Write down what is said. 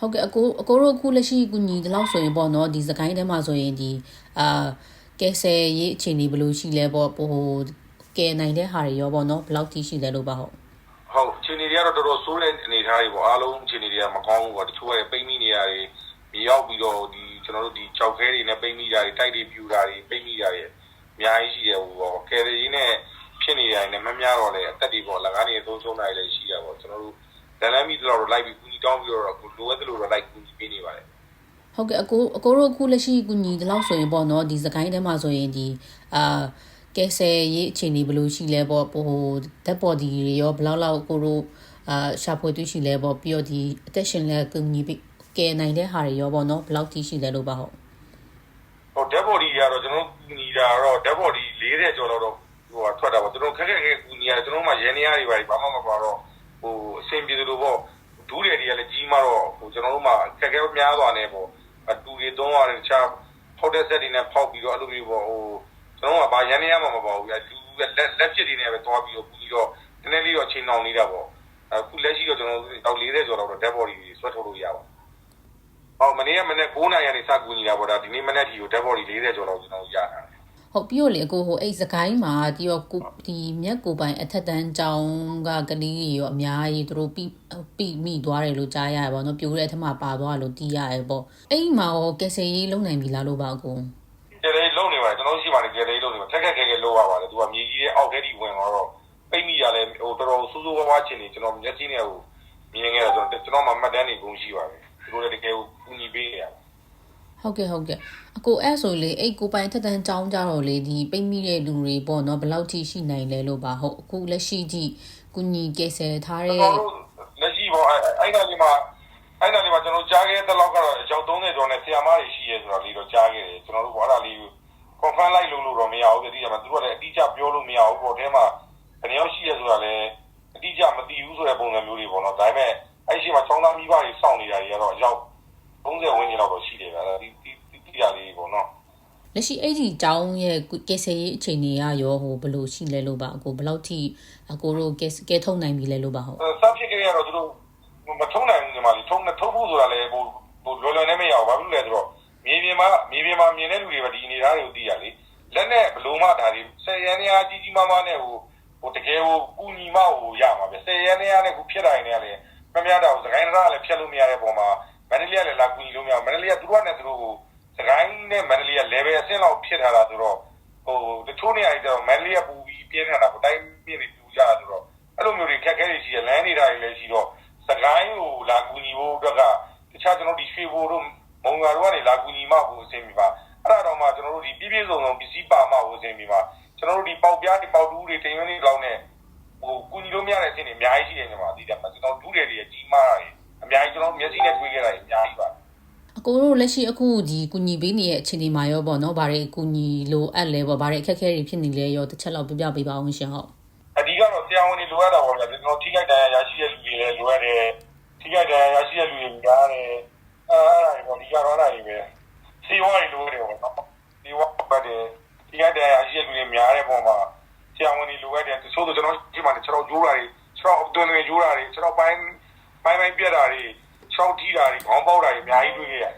ဟုတ်ကဲ့အကိုအကိုတို့အခုလက်ရှိကူညီဒီလောက်ဆိုရင်ပေါ့နော်ဒီစကိုင်းထဲမှာဆိုရင်ဒီအာကဲဆယ်ရေးအခြေအနေဘယ်လိုရှိလဲပေါ့ဟိုကဲနိုင်တဲ့ဟာတွေရောပေါ့နော်ဘယ်လောက်ထိရှိလဲလို့ပါဟုတ်ဟုတ်အခြေအနေတွေကတော့တော်တော်ဆိုးတဲ့အနေအထားတွေပေါ့အားလုံးအခြေအနေတွေကမကောင်းဘူးပေါ့တချို့ကပိတ်မိနေရတယ်မြေရောက်ပြီးတော့ဒီကျွန်တော်တို့ဒီကြောက်ခဲတွေနဲ့ပိတ်မိတာတွေတိုက်တွေပြူတာတွေပိတ်မိတာတွေအများကြီးရှိတယ်ဟိုပေါ့ကယ်ရီနဲ့ဖြစ်နေရတယ်နဲ့မများတော့လေအသက်တွေပေါ့လကားတွေသုံးချုံနိုင်လည်းရှိရပေါ့ကျွန်တော်တို့လန်လန်မီတော့လိုက်ပြီးကူညီ တောင်းပြီးတော့လိုအပ်တယ်လို့တော့လိုက်ကူညီပေးနေပါတယ်ဟုတ်ကဲ့အကိုအကိုတို့အခုလက်ရှိကူညီဒီလောက်ဆိုရင်ပေါ့နော်ဒီစကိုင်းထဲမှာဆိုရင်ဒီအာကဲဆယ်ရေးအခြေအနေဘယ်လိုရှိလဲပေါ့ဟိုဓာတ်ပေါ်ဒီတွေရောဘယ်လောက်လောက်ကိုတို့အာရှာဖွေတွေ့ရှိလဲပေါ့ပြီးတော့ဒီအသက်ရှင်လဲကူညီပြီးကဲနိုင်တဲ့ဟာတွေရောပေါ့နော်ဘယ်လောက်ထိရှိလဲလို့ပါဟုတ်ဟို dead body ကတော့ကျွန်တော်ကူညီတာတော့ dead body 40ကျော်တော့ဟိုထွက်တာပေါ့ကျွန်တော်ခက်ခက်ခဲကူညီရတယ်ကျွန်တော်မှရန်နေရတွေပါဘာမှမပါတော့ဟိုအဆင်ပြေတယ်လို့ပေါ့ ဒူးတယ်တွေကလည်းကြီးမှတော့ဟိုကျွန်တော်တို့မှခက်ခဲများသွားနေပေါ့အတူတွေသုံးရတယ်တခြားဖောက်တဲ့ဆက်တွေနဲ့ဖောက်ပြီးတော့အဲ့လိုမျိုးပေါ့ဟိုကျွန်တော်ကဘာရန်နေရမှာမပါဘူးပြလူလက်လက်ဖြစ်တွေနဲ့ပဲသွားပြီးတော့ကူညီတော့နည်းနည်းလေးတော့ချိန်အောင်နေတာပေါ့အခုလက်ရှိတော့ကျွန်တော်တို့တောက်40ကျော်တော့ dead body ဆွဲထုတ်လို့ရပါဟောမနေ့ကမနေ့9နာရီကနေစကူညီတာပေါ့ဒါဒီနေ့မနေ့ထီကို dead body 40ကျော်လောက်ကျွန်တော်ရတာ ဟုတ်ပြီးတော့လေအကိုဟိုအဲ့စကိုင်းမှာဒီရောကိုဒီမြက်ကိုပိုင်အထက်တန်းကျောင်းကကလေးတွေရောအများကြီးသူတို့ပြီးပြီးမိသွားတယ်လို့ကြားရတယ်ပေါ့နော်ပြိုတဲ့အထက်မှာပါသွားလို့တီးရတယ်ပေါ့အဲ့မှာရောကယ်ဆယ်ရေးလုံနိုင်ပြီလားလို့ပါအကိုကျဲလေးလုံနေပါတယ်ကျွန်တော်ရှိပါတယ်ကျဲလေးလုံနေပါခက်ခက်ခဲခဲလုံရပါတယ်သူကမြေကြီးရဲ့အောက်ထဲထိဝင်တော့ပိတ်မိရလဲဟိုတော်တော်စူးစူးဝါးဝါးချင်နေကျွန်တော်မျက်စိနဲ့ဟိုမြင်ခဲ့တာကျွန်တော်ကျွန်တော်မှမှတ်တမ်းနေကုန်ရှိပါတယ်သူတို့လည်းတကယ်ကိုကူညီပေးနေရတယ် ဟုတ်ကဲ့ဟုတ်ကဲ့အကိုအဲ့ဆိုလေအဲ့ကိုပိုင်အထက်တန်းကျောင်းကြတော့လေဒီပိတ်မိတဲ့လူတွေပေါ့နော်ဘယ်လောက်ထိရှိနိုင်လဲလို့ပါဟုတ်အခုလက်ရှိထိကုညီကယ်ဆယ်ထားတဲ့ကျွန်တော်တို့လက်ရှိပေါ့အဲ့ဒါလေးမှာအဲ့ဒါလေးမှာကျွန်တော်ကြားခဲ့တဲ့လောက်ကတော့အကြောင်း30ကျော်နဲ့ဆီယာမတွေရှိရဲဆိုတာလေးတော့ကြားခဲ့တယ်ကျွန်တော်တို့ဘာသာလေး confirm လိုက်လို့လို့တော့မရဘူးတတိယမှာသူတို့ကလည်းအတိအကျပြောလို့မရဘူးပေါ့အဲမှာဘယ်နှယောက်ရှိရဲဆိုတာလည်းအတိအကျမသိဘူးဆိုတဲ့ပုံစံမျိုးတွေပေါ့နော်ဒါပေမဲ့အဲ့ရှိမှာချောင်းသားမိဘတွေစောင့်နေတာတွေကတော့အရောက်30ဝန်းကျင်လောက်တော့ရှိတယ်ဗျာဒီဒီဒီရလေးပေါ့နော် လက်ရှိအဲ့ဒီကျောင်းရဲ့ကယ်ဆယ်ရေးအခြေအနေကရောဟိုဘယ်လိုရှိလဲလို့ပါအကိုဘယ်လောက်ထိအကိုတို့ကယ်ကယ်ထုတ်နိုင်ပြီလဲလို့ပါဟုတ်စပ်ဖြစ်ကြရတော့သူတို့မထုံးနိုင်ဘူးညီမလေးထုံးထုံးဖို့ဆိုတာလည်းဟိုဟိုလောလောနဲ့မရဘူးဘာဖြစ်လို့လဲဆိုတော့မြေပြင်မှာမြေပြင်မှာမြင်တဲ့လူတွေပဲဒီအနေသားတွေကိုသိရလေလက်နဲ့ဘလို့မှဒါတွေဆယ်ရန်နေအားကြီးကြီးမားမားနဲ့ဟိုဟိုတကယ်ဟိုကူညီမဟိုရမှာပဲဆယ်ရန်နေအားနဲ့ခုဖြစ်တိုင်းနဲ့လည်းမများတော့စကိုင်းသားလည်းဖြတ်လို့မရတဲ့ပုံမှာမန္တလေးကလည်းလာကူညီလို့မရမန္တလေးကသူတို့ကလည်းသူတို့ကို စကိုင်းနဲ့မန္တလေးက level အဆင့်လောက်ဖြစ်ထားတာဆိုတော့ဟိုတချို့နေရာတွေကျတော့မန္တလေးကပူပြီးပြင်းထန်တာကိုတိုင်းပြင်းနေပြူကြတာဆိုတော့အဲ့လိုမျိုးတွေခက်ခဲတွေရှိရလမ်းနေတာတွေလည်းရှိတော့စကိုင်းကိုလာကူညီဖို့အတွက်ကတခြားကျွန်တော်ဒီရွှေဘိုတို့မုံရွာတို့ကနေလာကူညီမှကိုအဆင်ပြေပါအဲ့ဒါတော့မှကျွန်တော်တို့ဒီပြည့်ပြည့်စုံစုံပစ္စည်းပါမှကိုအဆင်ပြေပါကျွန်တော်တို့ဒီပေါက်ပြားတွေပေါက်တူးတွေတင်ရင်းတွေလောက်နဲ့ဟိုကူညီလို့မရတဲ့အဆင့်တွေအများကြီးရှိတယ်ညီမအတိအကျကျွန်တော်ဒူးတယ်တွေကြီးမားတာတွေအများကြီးကျွန်တော်မျက်စိနဲ့တွေ့ခဲ့တာတွေအများကြီးပါ အကိုတို့လက်ရှိအခုဒီကုညီပေးနေတဲ့အခြေအနေမှာရောပေါ့နော်ဗါတွေကုညီလိုအပ်လဲပေါ့ဗါတွေအခက်အခဲတွေဖြစ်နေလဲရောတစ်ချက်လောက်ပြပြပေးပါအောင်ရှင်ဟုတ်အဓိကတော့ဆရာဝန်တွေလိုအပ်တာပေါ့ဗျာကျွန်တော်ထိခိုက်ဒဏ်ရာရရှိတဲ့လူတွေလည်းလိုအပ်တယ်ထိခိုက်ဒဏ်ရာရရှိတဲ့လူတွေများတယ်အဲအဲ့ဒါတွေပေါ့ဒီကတော့အဲ့ဒါတွေပဲစီဝါတွေလိုတယ်ပေါ့နော်စီဝါပတ်တယ်ထိခိုက်ဒဏ်ရာရရှိတဲ့လူတွေများတဲ့ပုံမှာဆရာဝန်တွေလိုအပ်တယ်တချို့ဆိုကျွန်တော်ဒီမှာကျွန်တော်ဂျိုးတာတွေကျွန်တော်အတွင်းတွင်ဂျိုးတာတွေကျွန်တော်ပိုင်းပိုင်းပိုင်းပြက်တာတွေ ခြောက်ထီးတာတွေခေါင်းပေါက်တာတွေအများကြီးတွေ့ခဲ့ရတယ်